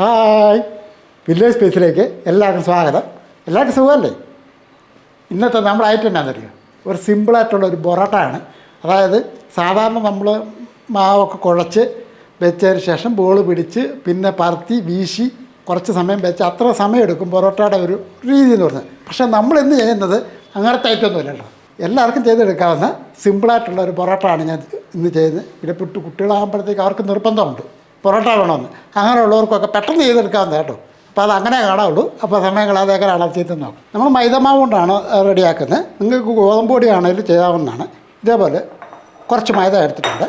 Hi. Village സ്പേസിലേക്ക് എല്ലാവർക്കും സ്വാഗതം. എല്ലാവർക്കും സുഖമല്ലേ? ഇന്നത്തെ നമ്മൾ ഐറ്റം എന്നാണെന്നറിയോ ഒരു സിമ്പിളായിട്ടുള്ള ഒരു പൊറോട്ടയാണ്. അതായത് സാധാരണ നമ്മൾ മാവൊക്കെ കുഴച്ച് വെച്ചതിന് ശേഷം ബോൾ പിടിച്ച് പിന്നെ പറത്തി വീശി കുറച്ച് സമയം വെച്ച് അത്ര സമയം എടുക്കും പൊറോട്ടയുടെ ഒരു രീതി എന്ന് പറഞ്ഞത് പക്ഷേ നമ്മൾ ഇന്ന് ചെയ്യുന്നത്? അങ്ങനത്തെ ഐറ്റമൊന്നുമില്ലല്ലോ എല്ലാവർക്കും ചെയ്തെടുക്കാവുന്ന സിമ്പിളായിട്ടുള്ള ഒരു പൊറോട്ടയാണ് ഞാൻ ഇന്ന് ചെയ്യുന്നത്. പിന്നെ പുട്ട് കുട്ടികളാകുമ്പോഴത്തേക്ക് അവർക്ക് നിർബന്ധമുണ്ട്. പൊറോട്ട വേണമെന്ന്. അങ്ങനെയുള്ളവർക്കൊക്കെ പെട്ടെന്ന് ചെയ്തെടുക്കാവുന്ന കേട്ടോ. അപ്പോൾ അത് അങ്ങനെ കാണാവുള്ളൂ. അപ്പോൾ സമയം കളാതെ അങ്ങനെ ചെയ്ത് നോക്കും. നമ്മൾ മൈദമാവ് കൊണ്ടാണ് റെഡിയാക്കുന്നത്. നിങ്ങൾക്ക് ഗോതമ്പ് പൊടി ആണെങ്കിലും ചെയ്യാവുന്നതാണ്. ഇതേപോലെ കുറച്ച് മൈദ എടുത്തിട്ടുണ്ട്.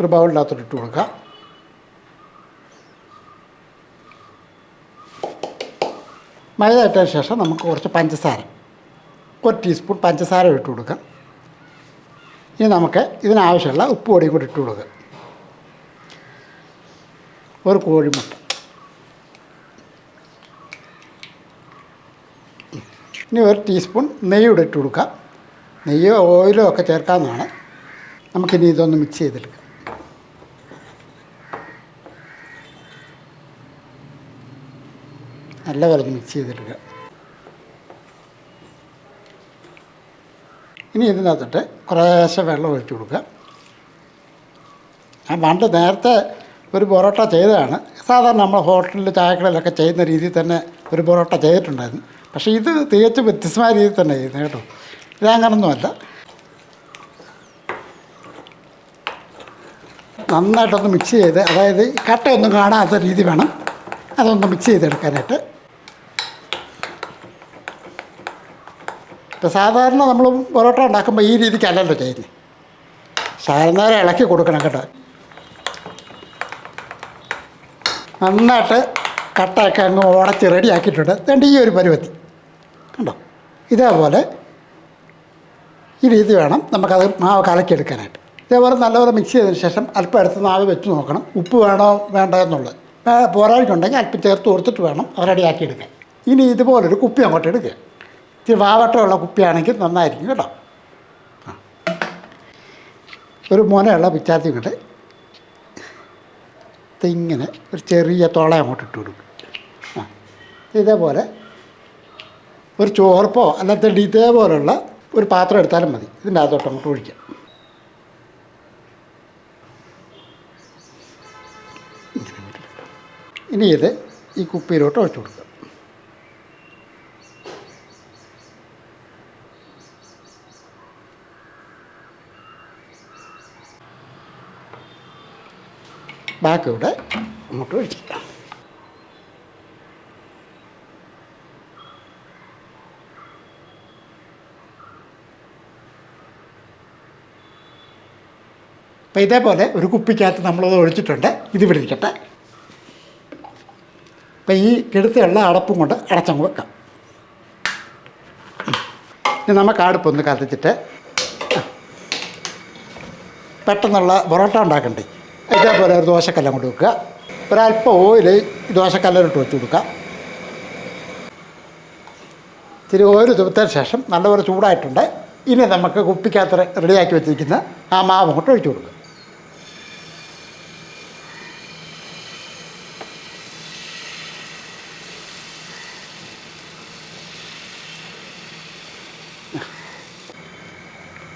ഒരു ബൗളിനകത്തോട്ട് ഇട്ട് കൊടുക്കുക മൈദ ഇട്ടതിന് ശേഷം നമുക്ക് കുറച്ച് പഞ്ചസാര. ഒരു ടീസ്പൂൺ പഞ്ചസാര ഇട്ട് കൊടുക്കാം. ഇനി നമുക്ക് ഇതിനാവശ്യമുള്ള ഉപ്പ് പൊടിയും കൂടി ഇട്ട് കൊടുക്കുക ഒരു കോഴിമുട്ട ഇനി ഒരു ടീസ്പൂൺ നെയ്യ് ഇട്ടിട്ട് ഇട്ട് കൊടുക്കാം. നെയ്യോ ഓയിലോ ഒക്കെ ചേർക്കാവുന്നതാണ്. നമുക്കിനി ഇതൊന്ന് മിക്സ് ചെയ്തെടുക്കാം. നല്ലപോലെ ഒന്ന് മിക്സ് ചെയ്തെടുക്കുക. ഇനി ഇതിനകത്തിട്ട് കുറേശ്ശെ വെള്ളം ഒഴിച്ചു കൊടുക്കുക. ആ പണ്ട് നേരത്തെ ഒരു പൊറോട്ട ചെയ്തതാണ്. സാധാരണ നമ്മൾ ഹോട്ടലിൽ ചായക്കടയിലൊക്കെ ചെയ്യുന്ന രീതിയിൽ തന്നെ ഒരു പൊറോട്ട ചെയ്തിട്ടുണ്ടായിരുന്നു. പക്ഷേ ഇത് തികച്ചും വ്യത്യസ്തമായ രീതിയിൽ തന്നെ ചെയ്യുന്നത് കേട്ടോ. ഇതങ്ങനൊന്നുമല്ല നന്നായിട്ടൊന്ന് മിക്സ് ചെയ്ത് അതായത് കട്ടയൊന്നും കാണാത്ത രീതി വേണം. അതൊന്ന് മിക്സ് ചെയ്തെടുക്കാനായിട്ട്. ഇപ്പോൾ സാധാരണ നമ്മൾ പൊറോട്ട ഉണ്ടാക്കുമ്പോൾ ഈ രീതിക്കല്ലല്ലോ ചെയ്യുന്നത്. സാധാരണ ഇളക്കി കൊടുക്കണം കേട്ടോ. നന്നായിട്ട് കട്ടയൊക്കെ അങ്ങ് ഉടച്ച് റെഡിയാക്കിയിട്ടുണ്ട്. എന്നിട്ട് ഈ ഒരു പരുവത്തി. കണ്ടോ? ഇതേപോലെ ഈ രീതി വേണം. നമുക്കത് മാവ് കലക്കിയെടുക്കാനായിട്ട്. ഇതേപോലെ നല്ലപോലെ മിക്സ് ചെയ്തതിന് ശേഷം അല്പം എടുത്ത് നാവ് വെച്ച് നോക്കണം. ഉപ്പ് വേണോ വേണ്ടോ എന്നുള്ളത്. പോരായിട്ടുണ്ടെങ്കിൽ അല്പം ചേർത്ത് കൊടുത്തിട്ട് വേണം അത് റെഡിയാക്കിയെടുക്കാൻ. ഇനി ഇതുപോലൊരു കുപ്പി അങ്ങോട്ട് എടുക്കുക. ഇച്ചിരി വാവട്ടമുള്ള കുപ്പിയാണെങ്കിൽ നന്നായിരിക്കും കേട്ടോ. ഒരു മോനെയുള്ള കൊണ്ട് ഇങ്ങനെ ഒരു ചെറിയ തുള അങ്ങോട്ട് ഇട്ട് കൊടുക്കും. ആ ഇതേപോലെ ഒരു ചോർപ്പോ അല്ലാത്ത ഇതേപോലുള്ള ഒരു പാത്രം എടുത്താലും മതി. ഇതിന്റെ അകത്തോട്ട് അങ്ങോട്ട് ഒഴിക്കാം. ഇനി ഇത് ഈ കുപ്പിയിലോട്ട് ഒഴിച്ചു കൊടുക്കുക ബാക്കിയുടെ അങ്ങോട്ട് ഒഴിച്ചില്ല അപ്പം ഇതേപോലെ ഒരു കുപ്പിക്കകത്ത് നമ്മളത് ഒഴിച്ചിട്ടുണ്ട്. ഇത് ഇവിടെ ഇരിക്കട്ടെ. അപ്പം ഈ കെടുത്തുള്ള അടപ്പും കൊണ്ട് അടച്ചങ്ങ് വെക്കാം. ഇനി നമുക്ക് അടുപ്പൊന്ന് കത്തിച്ചിട്ട് പെട്ടെന്നുള്ള പൊറോട്ട ഉണ്ടാക്കണ്ടേ? ഇതേപോലെ ഒരു ദോശക്കല്ലം കൊണ്ട് വെക്കുക. ഒരല്പം ഓയിൽ ദോശക്കല്ലിട്ട് വെച്ച് കൊടുക്കുക. ഇത്തിരി ഓയിൽ ദിവസത്തിന് ശേഷം നല്ലപോലെ ചൂടായിട്ടുണ്ട്. ഇനി നമുക്ക് കുപ്പിക്കകത്ത് റെഡിയാക്കി വെച്ചിരിക്കുന്ന ആ മാവ് അങ്ങോട്ട് ഒഴിച്ചു കൊടുക്കുക.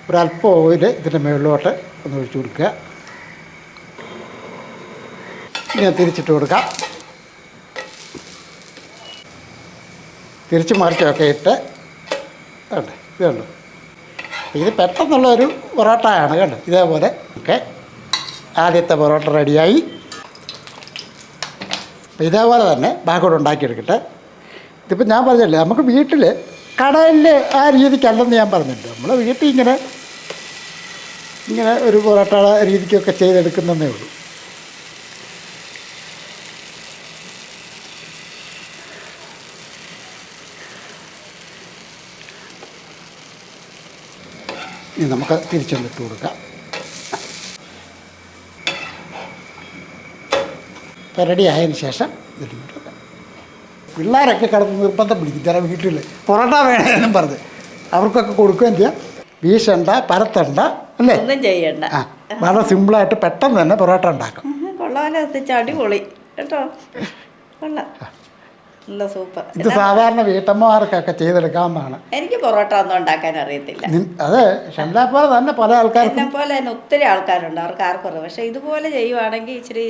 ഒരല്പം ഓയിൽ ഇതിന്റെ മുകളിലോട്ട് ഒന്ന് ഒഴിച്ചു കൊടുക്കുക. അത് തിരിച്ചിട്ട് കൊടുക്കാം. തിരിച്ച് മറിച്ചൊക്കെ ഇട്ട് ഉണ്ട് ഇത് കണ്ടു ഇത് പെട്ടെന്നുള്ള ഒരു പൊറോട്ടയാണ് കേട്ടോ. ഇതേപോലെ ഒക്കെ ആദ്യത്തെ പൊറോട്ട റെഡിയായി. അപ്പോൾ ഇതേപോലെ തന്നെ ബാക്കോട്ട് ഉണ്ടാക്കിയെടുക്കട്ടെ. ഇതിപ്പോൾ ഞാൻ പറഞ്ഞല്ലേ നമുക്ക് വീട്ടിൽ കടയിൽ ആ രീതിക്കല്ലെന്ന് ഞാൻ പറഞ്ഞിട്ടുണ്ട്. നമ്മൾ വീട്ടിൽ ഇങ്ങനെ ഇങ്ങനെ ഒരു പൊറോട്ട രീതിക്കൊക്കെ ചെയ്തെടുക്കുന്നതേ ഉള്ളൂ. ഇനി നമുക്ക് തിരിച്ചൊന്നിട്ട് കൊടുക്കാം. റെഡി ആയതിന് ശേഷം ഇതിട്ട് പിള്ളേരൊക്കെ കിടന്ന് നിർബന്ധം പിടിക്കും. ചില വീട്ടിൽ പൊറോട്ട വേണമെന്നും പറഞ്ഞ്. അവർക്കൊക്കെ കൊടുക്കുകയും ചെയ്യാം. വീശണ്ട പരത്തണ്ട അല്ലേ? ഒന്നും ചെയ്യണ്ട. ആ വളരെ സിമ്പിളായിട്ട് പെട്ടെന്ന് തന്നെ പൊറോട്ട ഉണ്ടാക്കും. കൊള്ളാലോ അടിപൊളി. കേട്ടോ? കൊള്ളാം. ഇത് സാധാരണ വീട്ടമ്മമാർക്കൊക്കെ ചെയ്തെടുക്കാവുന്നതാണ്. എനിക്ക് പൊറോട്ട ഒന്നും ഉണ്ടാക്കാൻ അറിയത്തില്ല. അതെ ഷംലാ പോലെ തന്നെ പല ആൾക്കാർ എന്നെ പോലെ തന്നെ ഒത്തിരി ആൾക്കാരുണ്ട് അവർക്ക് ആർക്കും അറിയാം. പക്ഷെ ഇതുപോലെ ചെയ്യുവാണെങ്കിൽ ഇച്ചിരി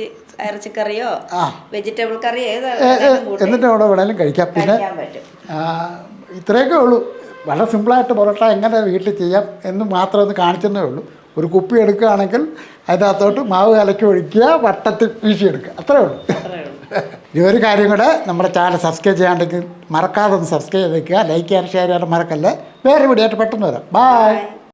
ഇറച്ചിക്കറിയോ. വെജിറ്റബിൾ കറിയോ ഏത് എന്നിട്ട് അവിടെ വേണേലും കഴിക്കാം. പിന്നെ കഴിക്കാൻ പറ്റും. ആ, ഇത്രയൊക്കെ ഉള്ളൂ. വളരെ സിമ്പിളായിട്ട് പൊറോട്ട എങ്ങനെ വീട്ടിൽ ചെയ്യാം എന്ന് മാത്രം ഒന്ന് കാണിച്ചെന്നേ ഉള്ളൂ. ഒരു കുപ്പി എടുക്കുകയാണെങ്കിൽ അതിനകത്തോട്ട് മാവ് കലക്കി ഒഴിക്കുക വട്ടത്തിൽ വീശിയെടുക്കുക. അത്രേ ഉള്ളൂ. ഈ ഒരു കാര്യം കൂടെ നമ്മുടെ ചാനൽ സബ്സ്ക്രൈബ് ചെയ്യാണ്ടെങ്കിൽ മറക്കാതെ ഒന്ന് സബ്സ്ക്രൈബ് ചെയ്ത് വെക്കുക ലൈക്ക് ചെയ്യാൻ ഷെയർ ചെയ്യാൻ മറക്കല്ലേ? വേറെ വീഡിയോ ആയിട്ട് പെട്ടെന്ന് വരാം. ബായ്.